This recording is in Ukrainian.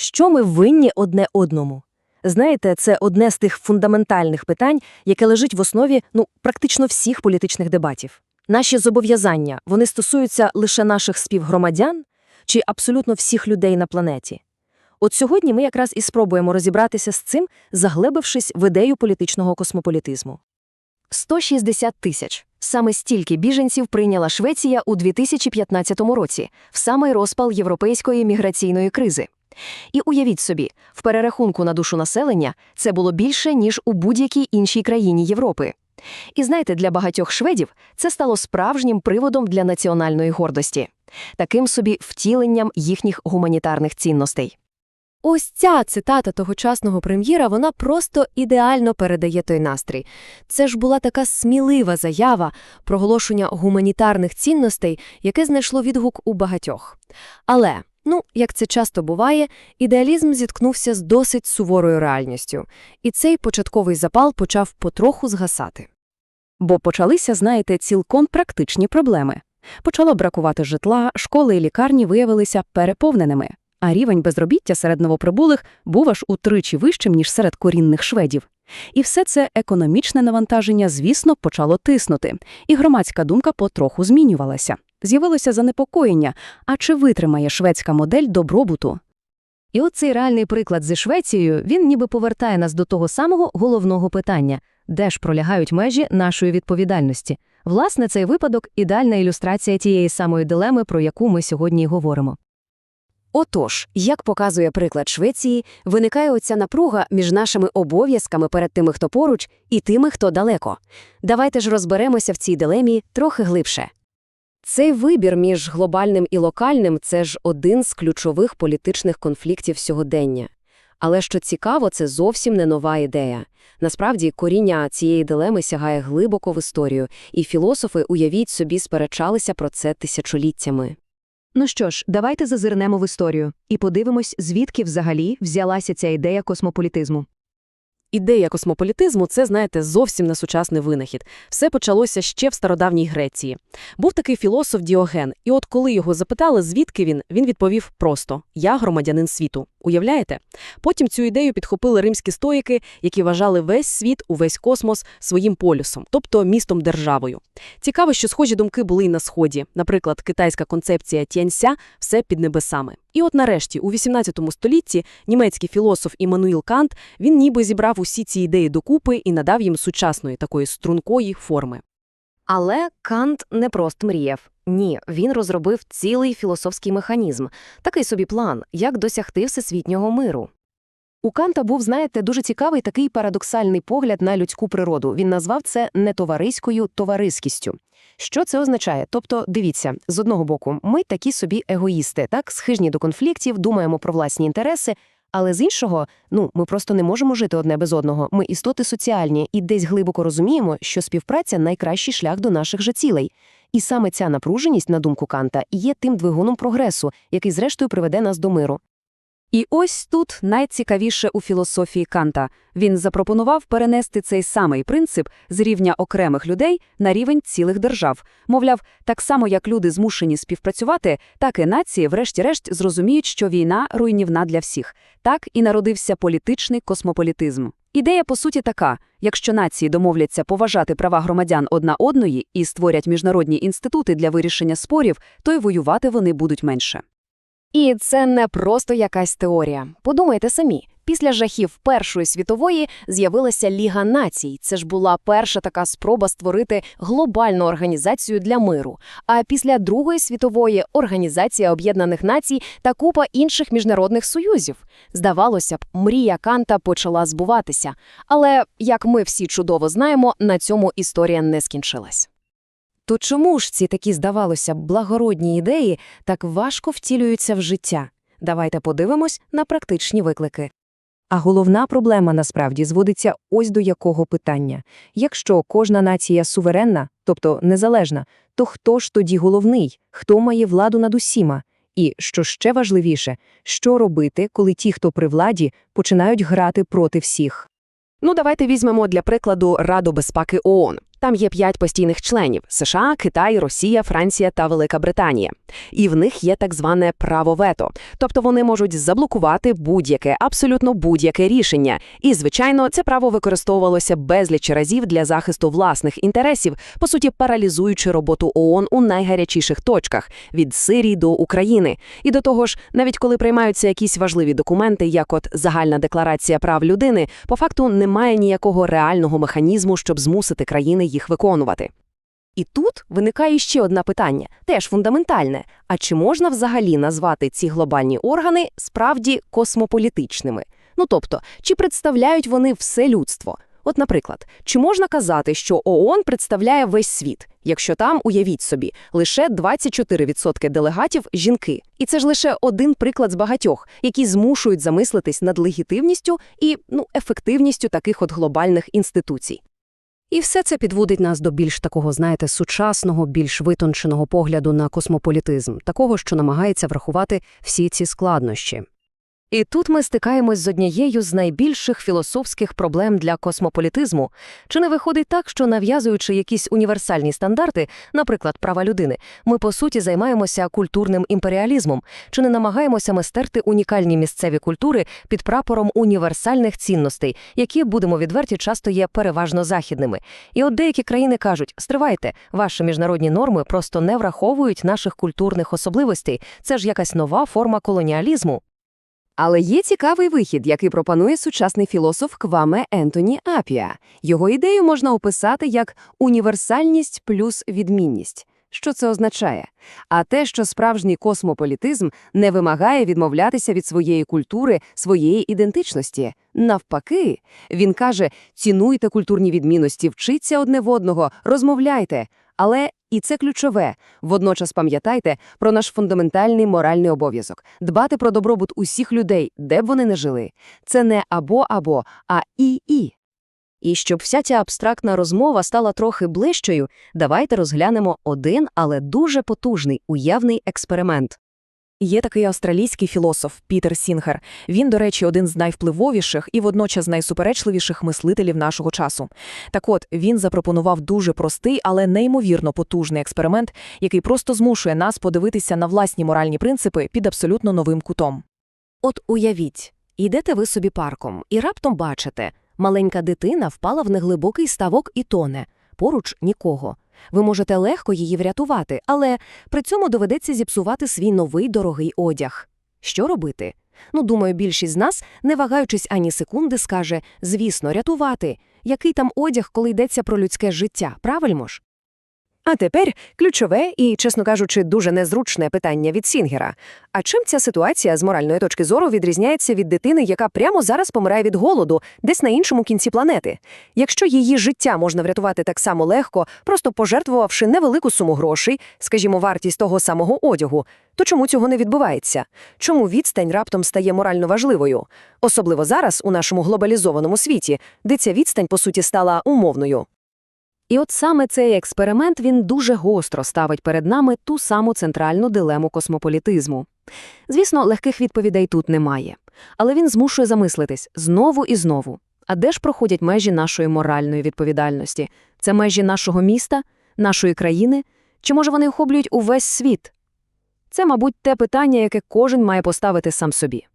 Що ми винні одне одному? Знаєте, це одне з тих фундаментальних питань, яке лежить в основі ну, практично всіх політичних дебатів. Наші зобов'язання вони стосуються лише наших співгромадян чи абсолютно всіх людей на планеті. От сьогодні ми якраз і спробуємо розібратися з цим, заглибившись в ідею політичного космополітизму. 160 тисяч. Саме стільки біженців прийняла Швеція у 2015 році, в самий розпал європейської міграційної кризи. І уявіть собі, в перерахунку на душу населення це було більше, ніж у будь-якій іншій країні Європи. І знаєте, для багатьох шведів це стало справжнім приводом для національної гордості, таким собі втіленням їхніх гуманітарних цінностей. Ось ця цитата тогочасного прем'єра, вона просто ідеально передає той настрій. Це ж була така смілива заява, проголошення гуманітарних цінностей, яке знайшло відгук у багатьох. Але, ну, як це часто буває, ідеалізм зіткнувся з досить суворою реальністю, і цей початковий запал почав потроху згасати. Бо почалися, знаєте, цілком практичні проблеми. Почало бракувати житла, школи і лікарні виявилися переповненими, а рівень безробіття серед новоприбулих був аж утричі вищим, ніж серед корінних шведів. І все це економічне навантаження, звісно, почало тиснути, і громадська думка потроху змінювалася. З'явилося занепокоєння, а чи витримає шведська модель добробуту? І от цей реальний приклад зі Швецією, він ніби повертає нас до того самого головного питання – де ж пролягають межі нашої відповідальності? Власне, цей випадок – ідеальна ілюстрація тієї самої дилеми, про яку ми сьогодні й говоримо. Отож, як показує приклад Швеції, виникає оця напруга між нашими обов'язками перед тими, хто поруч, і тими, хто далеко. Давайте ж розберемося в цій дилемі трохи глибше. Цей вибір між глобальним і локальним – це ж один з ключових політичних конфліктів сьогодення. Але що цікаво, це зовсім не нова ідея. Насправді, коріння цієї дилеми сягає глибоко в історію, і філософи, уявіть собі, сперечалися про це тисячоліттями. Ну що ж, давайте зазирнемо в історію і подивимось, звідки взагалі взялася ця ідея космополітизму. Ідея космополітизму – це, знаєте, зовсім не сучасний винахід. Все почалося ще в стародавній Греції. Був такий філософ Діоген, і от коли його запитали, звідки він, він відповів просто «Я громадянин світу». Уявляєте? Потім цю ідею підхопили римські стоїки, які вважали весь світ, увесь космос своїм полюсом, тобто містом-державою. Цікаво, що схожі думки були і на Сході. Наприклад, китайська концепція Тянься – все під небесами. І от нарешті, у 18 столітті, німецький філософ Іммануїл Кант, він ніби зібрав усі ці ідеї докупи і надав їм сучасної такої стрункої форми. Але Кант не просто мріяв. Ні, він розробив цілий філософський механізм, такий собі план, як досягти всесвітнього миру. У Канта був, знаєте, дуже цікавий такий парадоксальний погляд на людську природу. Він назвав це не товариською товариськістю. Що це означає? Тобто, дивіться, з одного боку, ми такі собі егоїсти, так, схижні до конфліктів, думаємо про власні інтереси, але з іншого, ну, ми просто не можемо жити одне без одного. Ми істоти соціальні і десь глибоко розуміємо, що співпраця найкращий шлях до наших же цілей. І саме ця напруженість, на думку Канта, є тим двигуном прогресу, який зрештою приведе нас до миру. І ось тут найцікавіше у філософії Канта. Він запропонував перенести цей самий принцип з рівня окремих людей на рівень цілих держав. Мовляв, так само як люди змушені співпрацювати, так і нації, врешті-решт, зрозуміють, що війна руйнівна для всіх. Так і народився політичний космополітизм. Ідея, по суті, така: якщо нації домовляться поважати права громадян одна одної і створять міжнародні інститути для вирішення спорів, то й воювати вони будуть менше. І це не просто якась теорія. Подумайте самі. Після жахів Першої світової з'явилася Ліга націй. Це ж була перша така спроба створити глобальну організацію для миру. А після Другої світової Організація Об'єднаних Націй та купа інших міжнародних союзів. Здавалося б, мрія Канта почала збуватися. Але, як ми всі чудово знаємо, на цьому історія не скінчилась. То чому ж ці такі, здавалося б, благородні ідеї так важко втілюються в життя? Давайте подивимось на практичні виклики. А головна проблема насправді зводиться ось до якого питання. Якщо кожна нація суверенна, тобто незалежна, то хто ж тоді головний, хто має владу над усіма? І, що ще важливіше, що робити, коли ті, хто при владі, починають грати проти всіх? Ну, давайте візьмемо для прикладу Раду безпеки ООН. Там є п'ять постійних членів – США, Китай, Росія, Франція та Велика Британія. І в них є так зване право вето. Тобто вони можуть заблокувати будь-яке, абсолютно будь-яке рішення. І, звичайно, це право використовувалося безліч разів для захисту власних інтересів, по суті, паралізуючи роботу ООН у найгарячіших точках – від Сирії до України. І до того ж, навіть коли приймаються якісь важливі документи, як от Загальна декларація прав людини, по факту немає ніякого реального механізму, щоб змусити країни їх виконувати. І тут виникає ще одне питання, теж фундаментальне. А чи можна взагалі назвати ці глобальні органи справді космополітичними? Ну тобто, чи представляють вони все людство? От, наприклад, чи можна казати, що ООН представляє весь світ, якщо там, уявіть собі, лише 24% делегатів – жінки? І це ж лише один приклад з багатьох, які змушують замислитись над легітимністю і ну, ефективністю таких от глобальних інституцій. І все це підводить нас до більш такого, знаєте, сучасного, більш витонченого погляду на космополітизм, такого, що намагається врахувати всі ці складнощі. І тут ми стикаємось з однією з найбільших філософських проблем для космополітизму. Чи не виходить так, що нав'язуючи якісь універсальні стандарти, наприклад, права людини, ми по суті займаємося культурним імперіалізмом? Чи не намагаємося ми стерти унікальні місцеві культури під прапором універсальних цінностей, які, будемо відверті, часто є переважно західними? І от деякі країни кажуть: стривайте, ваші міжнародні норми просто не враховують наших культурних особливостей. Це ж якась нова форма колоніалізму. Але є цікавий вихід, який пропонує сучасний філософ Кваме Ентоні Апіа. Його ідею можна описати як універсальність плюс відмінність. Що це означає? А те, що справжній космополітизм не вимагає відмовлятися від своєї культури, своєї ідентичності. Навпаки, він каже: цінуйте культурні відмінності, вчіться одне в одного, розмовляйте. Але і це ключове. Водночас пам'ятайте про наш фундаментальний моральний обов'язок – дбати про добробут усіх людей, де б вони не жили. Це не або-або, а і-і. І щоб вся ця абстрактна розмова стала трохи ближчою, давайте розглянемо один, але дуже потужний уявний експеримент. Є такий австралійський філософ Пітер Сінгер. Він, до речі, один з найвпливовіших і водночас найсуперечливіших мислителів нашого часу. Так от, він запропонував дуже простий, але неймовірно потужний експеримент, який просто змушує нас подивитися на власні моральні принципи під абсолютно новим кутом. От уявіть, йдете ви собі парком і раптом бачите, маленька дитина впала в неглибокий ставок і тоне, поруч нікого. Ви можете легко її врятувати, але при цьому доведеться зіпсувати свій новий дорогий одяг. Що робити? Ну, думаю, більшість з нас, не вагаючись ані секунди, скаже «звісно, рятувати». Який там одяг, коли йдеться про людське життя, правильно ж? А тепер ключове і, чесно кажучи, дуже незручне питання від Сінгера. А чим ця ситуація з моральної точки зору відрізняється від дитини, яка прямо зараз помирає від голоду, десь на іншому кінці планети? Якщо її життя можна врятувати так само легко, просто пожертвувавши невелику суму грошей, скажімо, вартість того самого одягу, то чому цього не відбувається? Чому відстань раптом стає морально важливою? Особливо зараз, у нашому глобалізованому світі, де ця відстань, по суті, стала умовною. І от саме цей експеримент він дуже гостро ставить перед нами ту саму центральну дилему космополітизму. Звісно, легких відповідей тут немає, але він змушує замислитись знову і знову. А де ж проходять межі нашої моральної відповідальності? Це межі нашого міста, нашої країни? Чи може вони охоплюють увесь світ? Це, мабуть, те питання, яке кожен має поставити сам собі.